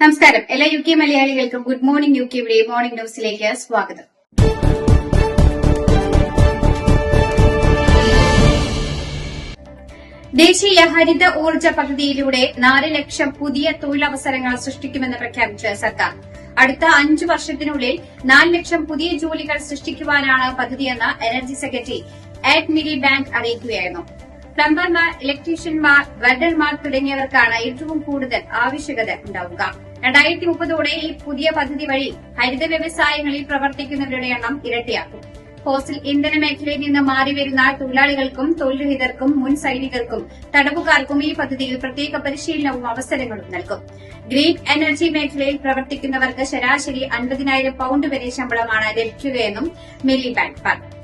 നമസ്കാരം. എല്ലാ U K മലയാളികൾക്കും good morning U K day morning ന്യൂസിലേക്ക് സ്വാഗതം. ദേശീയ ഹരിത ഊർജ പദ്ധതിയിലൂടെ നാല് ലക്ഷം പുതിയ തൊഴിലവസരങ്ങൾ സൃഷ്ടിക്കുമെന്ന് പ്രഖ്യാപിച്ച സർക്കാർ. അടുത്ത അഞ്ചു വർഷത്തിനുള്ളിൽ നാല് ലക്ഷം പുതിയ ജോലികൾ സൃഷ്ടിക്കുവാനാണ് പദ്ധതിയെന്ന് energy secretary Ed Miliband അറിയിക്കുകയായിരുന്നു. പ്ലംബർമാർ ഇലക്ട്രീഷ്യന്മാർ വെൽഡർമാർ തുടങ്ങിയവർക്കാണ് ഏറ്റവും കൂടുതൽ ആവശ്യകത ഉണ്ടാവുക. രണ്ടായിരത്തി മുപ്പതോടെ ഈ പുതിയ പദ്ധതി വഴി ഹരിത വ്യവസായങ്ങളിൽ പ്രവർത്തിക്കുന്നവരുടെ എണ്ണം ഇരട്ടിയാക്കും. ഫോസിൽ ഇന്ധന മേഖലയിൽ നിന്ന് മാറിവരുന്ന തൊഴിലാളികൾക്കും തൊഴിൽരഹിതർക്കും മുൻ സൈനികർക്കും തടവുകാർക്കും ഈ പദ്ധതിയിൽ പ്രത്യേക പരിശീലനവും അവസരങ്ങളും നൽകും. ഗ്രീൻ എനർജി മേഖലയിൽ പ്രവർത്തിക്കുന്നവർക്ക് ശരാശരി അൻപതിനായിരം പൌണ്ട് വരെ ശമ്പളമാണ് ലഭിക്കുകയെന്നും മില്ലി ബാങ്ക് പറഞ്ഞു.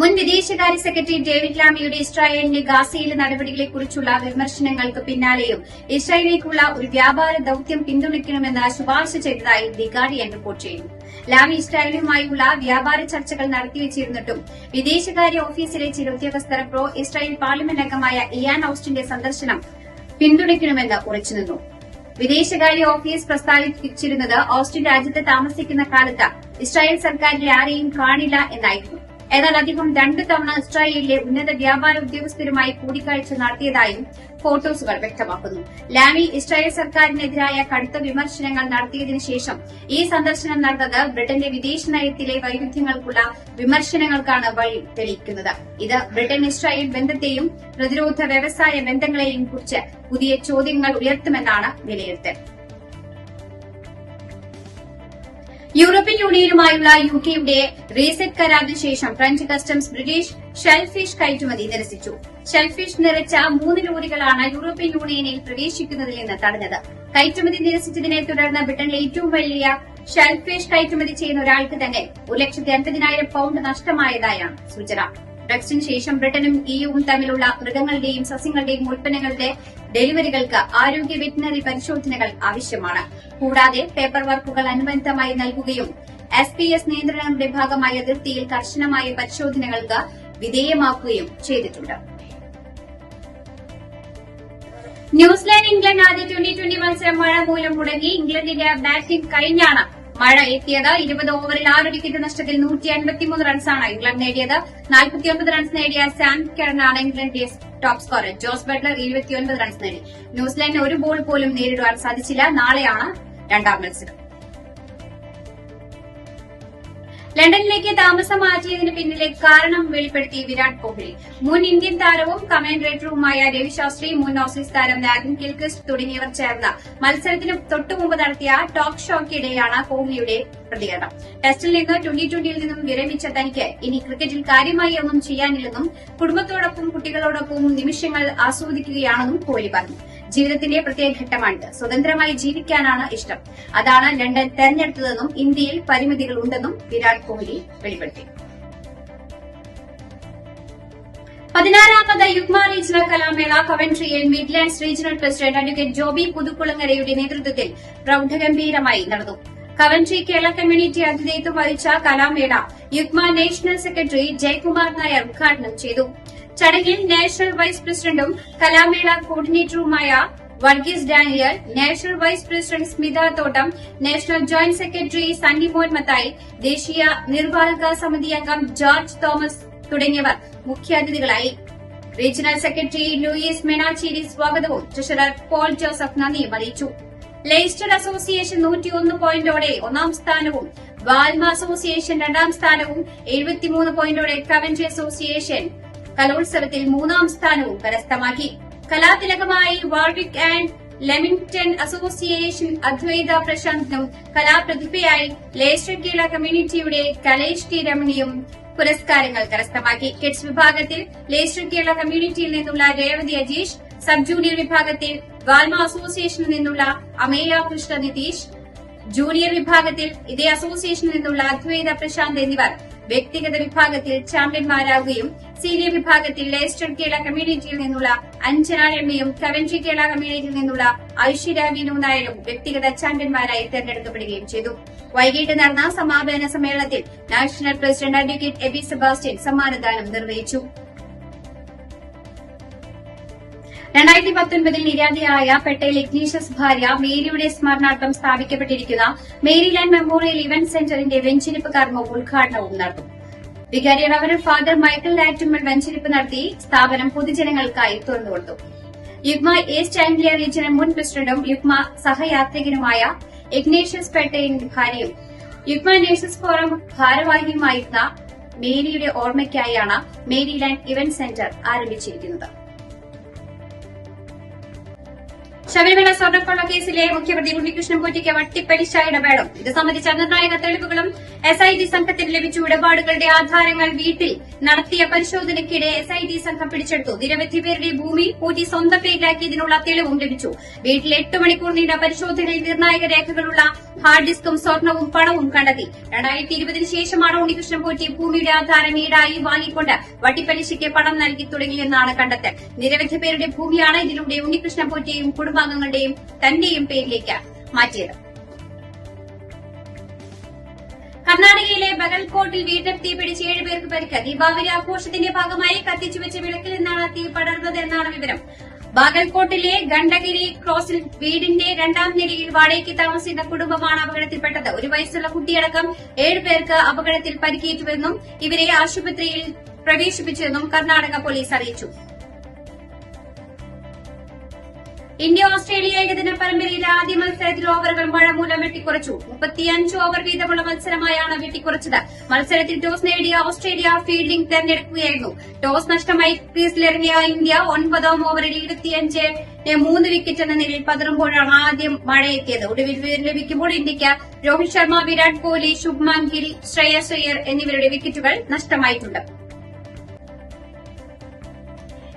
മുൻ വിദേശകാര്യ സെക്രട്ടറി ഡേവിഡ് ലാമിയുടെ ഇസ്രായേലിന്റെ ഗാസയിലെ നടപടികളെക്കുറിച്ചുള്ള വിമർശനങ്ങൾക്ക് പിന്നാലെയും ഇസ്രായേലിലേക്കുള്ള ഒരു വ്യാപാര ദൌത്യം പിന്തുണയ്ക്കണമെന്ന് ശുപാർശ ചെയ്തതായി ദി ഗാർഡിയൻ റിപ്പോർട്ട് ചെയ്യുന്നു. ലാമി ഇസ്രായേലുമായുള്ള വ്യാപാര ചർച്ചകൾ നടത്തിവെച്ചിരുന്നിട്ടും വിദേശകാര്യ ഓഫീസിലെ ചില ഉദ്യോഗസ്ഥർ പ്രോ ഇസ്രായേൽ പാർലമെന്റ് അംഗമായ ഇയാൻ ഔസ്റ്റിന്റെ സന്ദർശനം പിന്തുണയ്ക്കണമെന്ന് ഉറച്ചുനിന്നു വിദേശകാര്യ ഓഫീസ് പ്രസ്താവിച്ചിരുന്നത് ഓസ്റ്റിൻ രാജ്യത്ത് താമസിക്കുന്ന കാലത്ത് ഇസ്രായേൽ സർക്കാരിലെ ആരെയും കാണില്ല എന്നായിരുന്നു. എന്നാൽ അദ്ദേഹം രണ്ട് തവണ ഇസ്രായേലിലെ ഉന്നത വ്യാപാര ഉദ്യോഗസ്ഥരുമായി കൂടിക്കാഴ്ച നടത്തിയതായും ഫോട്ടോസുകൾ വ്യക്തമാക്കുന്നു. ലാമിൽ ഇസ്രായേൽ സർക്കാരിനെതിരായ കടുത്ത വിമർശനങ്ങൾ നടത്തിയതിനു ശേഷം ഈ സന്ദർശനം നടന്നത് ബ്രിട്ടന്റെ വിദേശ നയത്തിലെ വൈരുദ്ധ്യങ്ങൾക്കുള്ള വിമർശനങ്ങൾക്കാണ് വഴി തെളിയിക്കുന്നത്. ഇത് ബ്രിട്ടൻ ഇസ്രായേൽ ബന്ധത്തെയും പ്രതിരോധ വ്യവസായ ബന്ധങ്ങളെയും കുറിച്ച് പുതിയ ചോദ്യങ്ങൾ ഉയർത്തുമെന്നാണ് വിലയിരുത്തൽ. യൂറോപ്യൻ യൂണിയനുമായുള്ള യു കെയുടെ റീസെറ്റ് കരാറിന് ശേഷം ഫ്രഞ്ച് കസ്റ്റംസ് ബ്രിട്ടീഷ് ഷെൽഫിഷ് കയറ്റുമതി നിരസിച്ചു. ഷെൽഫിഷ് നിറച്ച മൂന്ന് ലോറികളാണ് യൂറോപ്യൻ യൂണിയനിൽ പ്രവേശിക്കുന്നതിൽ നിന്ന് തടഞ്ഞത്. കയറ്റുമതി നിരസിച്ചതിനെ തുടർന്ന് ബ്രിട്ടനിലെ ഏറ്റവും വലിയ ഷെൽഫിഷ് കയറ്റുമതി ചെയ്യുന്ന ഒരാൾക്ക് തന്നെ ഒരു ലക്ഷത്തി അൻപതിനായിരം പൌണ്ട് നഷ്ടമായതായാണ് സൂചന. ബ്രക്സിന് ശേഷം ബ്രിട്ടനും ഇയുവും തമ്മിലുള്ള മൃഗങ്ങളുടെയും സസ്യങ്ങളുടെയും ഉൽപ്പന്നങ്ങളുടെ ഡെലിവറികൾക്ക് ആരോഗ്യ വെറ്റിനറി പരിശോധനകൾ ആവശ്യമാണ്. കൂടാതെ പേപ്പർ വർക്കുകൾ അനുബന്ധമായി നൽകുകയും എസ് പി എസ് നിയന്ത്രണങ്ങളുടെ ഭാഗമായ അതിർത്തിയിൽ കർശനമായ പരിശോധനകൾക്ക് വിധേയമാക്കുകയും ചെയ്തിട്ടുണ്ട്. ന്യൂസിലാൻഡ് ഇംഗ്ലണ്ട് ആദ്യ ട്വന്റി ട്വന്റി മത്സരം മഴ മൂലം മുടങ്ങി. ഇംഗ്ലണ്ടിന്റെ ബാറ്റിംഗ് കഴിഞ്ഞാണ് മഴ എത്തിയത് ഇരുപത് ഓവറിൽ ആറ് വിക്കറ്റ് നഷ്ടത്തിൽ നൂറ്റി അൻപത്തിമൂന്ന് റൺസാണ് ഇംഗ്ലണ്ട് നേടിയത്. നാൽപ്പത്തിയൊൻപത് റൺസ് നേടിയ സാം കെറനാണ് ഇംഗ്ലണ്ടിന്റെ ടോപ്പ് സ്കോറർ. ജോസ് ബട്ട്ലർ ഇരുപത്തിയൊൻപത് റൺസ് നേടി. ന്യൂസിലാൻഡിന് ഒരു ബോൾ പോലും നേരിടുവാൻ സാധിച്ചില്ല. നാളെയാണ് രണ്ടാം മത്സരം. ലണ്ടനിലേക്ക് താമസം മാറ്റിയതിന് പിന്നിലെ കാരണം വെളിപ്പെടുത്തി വിരാട് കോഹ്ലി. മുൻ ഇന്ത്യൻ താരവും കമന്റേറ്ററുമായ രവിശാസ്ത്രി മുൻ ഓസീസ് താരം നാഗൻ കിൽക്രിസ്റ്റ് തുടങ്ങിയവർ ചേർന്ന മത്സരത്തിന് തൊട്ടുമുമ്പ് നടത്തിയ ടോക്ക് ഷോയ്ക്കിടെയാണ് കോഹ്ലിയുടെ പ്രതികരണം. ടെസ്റ്റിൽ നിന്ന് ട്വന്റി ട്വന്റിയിൽ നിന്നും വിരമിച്ച തനിക്ക് ഇനി ക്രിക്കറ്റിൽ കാര്യമായി ഒന്നും ചെയ്യാനില്ലെന്നും കുടുംബത്തോടൊപ്പം കുട്ടികളോടൊപ്പം നിമിഷങ്ങൾ ആസ്വദിക്കുകയാണെന്നും കോഹ്ലി പറഞ്ഞു. ജീവിതത്തിന്റെ പ്രത്യേക ഘട്ടമാണിത്. സ്വതന്ത്രമായി ജീവിക്കാനാണ് ഇഷ്ടം. അതാണ് ലണ്ടൻ തെരഞ്ഞെടുത്തതെന്നും ഇന്ത്യയിൽ പരിമിതികൾ ഉണ്ടെന്നും വിരാട് കോഹ്ലി വെളിപ്പെടുത്തി. പതിനാറാമത് യുഗ്മ regional കലാമേള കവൻട്രിയിൽ Midlands regional president advocate Joby പുതുക്കുളങ്ങരയുടെ നേതൃത്വത്തിൽ പ്രൌഢഗംഭീരമായി നടന്നു. കവൻട്രി കേരള കമ്മ്യൂണിറ്റി ആതിഥേയത്വം വഹിച്ച കലാമേള യുഗ്മ നാഷണൽ സെക്രട്ടറി ജയകുമാർ നായർ ഉദ്ഘാടനം ചെയ്തു. ചടങ്ങിൽ നാഷണൽ വൈസ് പ്രസിഡന്റും കലാമേള കോർഡിനേറ്ററുമായ Varghese Daniel national vice president Smitha Thottam national joint secretary Sunny മോൻ മത്തായി ദേശീയ നിർവാഹക സമിതി അംഗം ജോർജ് തോമസ് തുടങ്ങിയവർ മുഖ്യാതിഥികളായി. റീജിയണൽ സെക്രട്ടറി ലൂയിസ് മെനാച്ചേരി സ്വാഗതവും. ട്രഷറർ പോൾ ജോസഫ് നന്ദിയും അറിയിച്ചു. ലെയ്സ്റ്റർ അസോസിയേഷൻ നൂറ്റിയൊന്ന് പോയിന്റോടെ ഒന്നാം സ്ഥാനവും വാൽമ അസോസിയേഷൻ രണ്ടാം സ്ഥാനവും എഴുപത്തിമൂന്ന് പോയിന്റോടെ കവൻട്രി അസോസിയേഷൻ കലോത്സവത്തിൽ മൂന്നാം സ്ഥാനവും കരസ്ഥമാക്കി. കലാതിലകമായി Warwick and Leamington association Advaitha പ്രശാന്തനും കലാപ്രതിഭയായി കീഴ കമ്മ്യൂണിറ്റിയുടെ കലേഷ് ടി രമണിയും പുരസ്കാരങ്ങൾ കരസ്ഥമാക്കി. കിഡ്സ് വിഭാഗത്തിൽ ലേസ്റ്റർ കമ്മ്യൂണിറ്റിയിൽ നിന്നുള്ള രേവതി അജീഷ് സബ് ജൂനിയർ വിഭാഗത്തിൽ വാൽമ അസോസിയേഷനിൽ നിന്നുള്ള അമേയ കൃഷ്ണ നിതീഷ് ജൂനിയർ വിഭാഗത്തിൽ ഇതേ അസോസിയേഷനിൽ നിന്നുള്ള അദ്വൈത പ്രശാന്ത് എന്നിവർ വ്യക്തിഗത വിഭാഗത്തിൽ ചാമ്പ്യന്മാരാകുകയും സീനിയർ വിഭാഗത്തിൽ ലേസ്റ്റർ കേരള കമ്മ്യൂണിറ്റിയിൽ നിന്നുള്ള അഞ്ജന രമ്യയും കവൻട്രി കേരള കമ്മ്യൂണിറ്റിയിൽ നിന്നുള്ള ഐശ്വര്യ വിനു നായരും വ്യക്തിഗത ചാമ്പ്യന്മാരായി തെരഞ്ഞെടുക്കപ്പെടുകയും ചെയ്തു. വൈകിട്ട് നടന്ന സമാപന സമ്മേളനത്തിൽ national president advocate Eby Sebastian സമ്മാനദാനം നിർവഹിച്ചു. രണ്ടായിരത്തി പത്തൊൻപതിൽ നിര്യാതയായ പെട്ടേൽ ഇഗ്നീഷ്യസ് ഭാര്യ മേരിയുടെ സ്മരണാർത്ഥം സ്ഥാപിക്കപ്പെട്ടിരിക്കുന്ന മേരിലാൻഡ് മെമ്മോറിയൽ ഇവന്റ് സെന്ററിന്റെ വെഞ്ചിരിപ്പ് കർമ്മവും ഉദ്ഘാടനവും നടത്തും വികാരി റവറൻ ഫാദർ മൈക്കിൾ ലാറ്റുമ്മൽ വെഞ്ചരിപ്പ് നടത്തി സ്ഥാപനം പൊതുജനങ്ങൾക്കായി തുറന്നുകൊടുത്തു യുഗ്മ ഈസ്റ്റ് ആംഗ്ലിയ റീജിയൻ മുൻ പ്രസിഡന്റും യുഗ്മ സഹയാത്രികനുമായ ഇഗ്നേഷ്യസ് പെട്ടേലിന്റെ ഭാര്യയും യുഗ്മ നേഴ്സസ് ഫോറം ഭാരവാഹിയുമായിരുന്ന മേരിയുടെ ഓർമ്മയ്ക്കായാണ് മേരിലാൻഡ് ഇവന്റ് സെന്റർ ആരംഭിച്ചിരിക്കുന്നത്. ശബരിമല സ്വർണക്കൊള്ള കേസിലെ മുഖ്യപ്രതി ഉണ്ണികൃഷ്ണൻ കുറ്റിക്ക് വട്ടിപ്പലിശ ഇടപെടും. ഇത് സംബന്ധിച്ച നിർണായക തെളിവുകളും എസ് ഐ ടി സംഘത്തിന് ലഭിച്ച. ഇടപാടുകളുടെ ആധാരങ്ങൾ വീട്ടിൽ നടത്തിയ പരിശോധനയ്ക്കിടെ എസ് ഐ ടി സംഘം പിടിച്ചെടുത്തു. നിരവധി പേരുടെ ഭൂമി പോറ്റി സ്വന്തം പേരിലാക്കിയതിനുള്ള തെളിവും ലഭിച്ചു. വീട്ടിൽ എട്ട് മണിക്കൂർ നീണ്ട പരിശോധനയിൽ നിർണായക രേഖകളുള്ള ഹാർഡ് ഡിസ്കും സ്വർണവും പണവും കണ്ടെത്തി. രണ്ടായിരത്തി ഇരുപതിന് ശേഷമാണ് ഉണ്ണികൃഷ്ണൻ പോറ്റി ഭൂമിയുടെ ആധാരം ഈടായി വാങ്ങിക്കൊണ്ട് വട്ടിപ്പലിശയ്ക്ക് പണം നൽകി തുടങ്ങിയെന്നാണ് കണ്ടെത്തൽ. നിരവധി പേരുടെ ഭൂമിയാണ് ഇതിലൂടെ ഉണ്ണികൃഷ്ണൻ പോറ്റിയെയും കുടുംബാംഗങ്ങളുടെയും തന്റെയും പേരിലേക്ക് മാറ്റിയത്. കർണാടകയിലെ ബഗൽകോട്ടിൽ വീട്ടിൽ തീ പിടിച്ച് ഏഴുപേർക്ക് പരിക്ക്. ദീപാവലി ആഘോഷത്തിന്റെ ഭാഗമായി കത്തിച്ചുവെച്ച വിളക്കിൽ നിന്നാണ് തീ പടർന്നത് എന്നാണ് വിവരം. ബാഗൽകോട്ടിലെ ഗണ്ഡഗിരി ക്രോസിൽ വീടിന്റെ രണ്ടാം നിലയിൽ വാടകയ്ക്ക് താമസിക്കുന്ന കുടുംബമാണ് അപകടത്തിൽപ്പെട്ടത്. ഒരു വയസ്സുള്ള കുട്ടിയടക്കം ഏഴുപേർക്ക് അപകടത്തിൽ പരിക്കേറ്റുവെന്നും ഇവരെ ആശുപത്രിയിൽ പ്രവേശിപ്പിച്ചെന്നും കർണാടക പോലീസ് അറിയിച്ചു. ഇന്ത്യ ഓസ്ട്രേലിയ ഏകദിന പരമ്പരയിലെ ആദ്യ മത്സരത്തിൽ ഓവറുകൾ മഴ മൂലം വെട്ടിക്കുറച്ചു. മുപ്പത്തിയഞ്ച് ഓവർ വീതമുള്ള മത്സരമായാണ് വെട്ടിക്കുറച്ചത്. മത്സരത്തിൽ ടോസ് നേടിയ ഓസ്ട്രേലിയ ഫീൽഡിംഗ് തെരഞ്ഞെടുക്കുകയായിരുന്നു. ടോസ് നഷ്ടമായി ക്രീസിലിറങ്ങിയ ഇന്ത്യ ഒൻപതാം ഓവറിൽ ഇരുപത്തിയഞ്ച് മൂന്ന് വിക്കറ്റ് എന്ന നിലയിൽ പതറുമ്പോഴാണ് ആദ്യം മഴയെത്തിയത്. ഒടുവിൽ ലഭിക്കുമ്പോൾ ഇന്ത്യയ്ക്ക് രോഹിത് ശർമ്മ വിരാട് കോഹ്ലി ശുഭ്മാൻ ഗിൽ ശ്രേയസ് അയ്യർ എന്നിവരുടെ വിക്കറ്റുകൾ നഷ്ടമായിട്ടുണ്ട്.